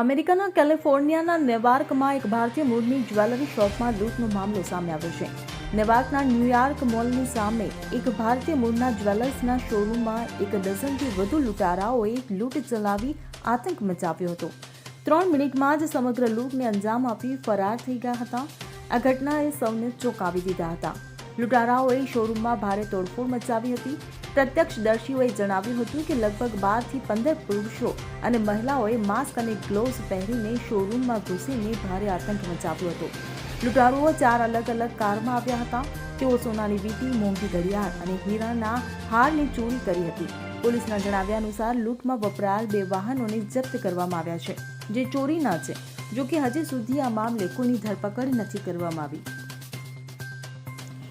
અમેરિકાના કેલિફોર્નિયાના નેવાર્કમાં એક ભારતીય મૂળની જ્વેલરી શોપમાં લૂંટનો મામલો સામે આવ્યો છે. નેવાર્કના ન્યૂયોર્ક મોલની સામે એક ભારતીય મૂળના જ્વેલર્સના શોરૂમમાં એક ડઝનથી વધુ લૂંટારાઓએ લૂંટ ચલાવી આતંક મચાવ્યો હતો. ત્રણ મિનિટમાં જ સમગ્ર લૂંટને અંજામ આપી ફરાર થઈ ગયા હતા. આ ઘટનાએ સૌને ચોંકાવી દીધા હતા. લૂંટારાઓએ શોરૂમમાં ભારે તોડફોડ મચાવી હતી. પ્રત્યક્ષદર્શીઓએ જણાવ્યું હતું કે લગભગ બારથી પંદર પુરુષો અને મહિલાઓએ માસ્ક અને ગ્લોવ્સ પહેરીને શોરૂમમાં ઘૂસીને ભારે આતંક મચાવ્યો હતો. લૂંટારુઓ ચાર અલગ અલગ કારમાં આવ્યા હતા. તેઓ સોનાની વીંટી, મોંઘી ઘડિયાળ અને હીરાના હારની ચોરી કરી હતી. પોલીસના જણાવ્યા અનુસાર લૂંટમાં વપરાયેલ બે વાહનોને જપ્ત કરવામાં આવ્યા છે, જે ચોરીના છે જો કે હજી સુધી આ મામલે કોઈની ધરપકડ નથી કરવામાં આવી.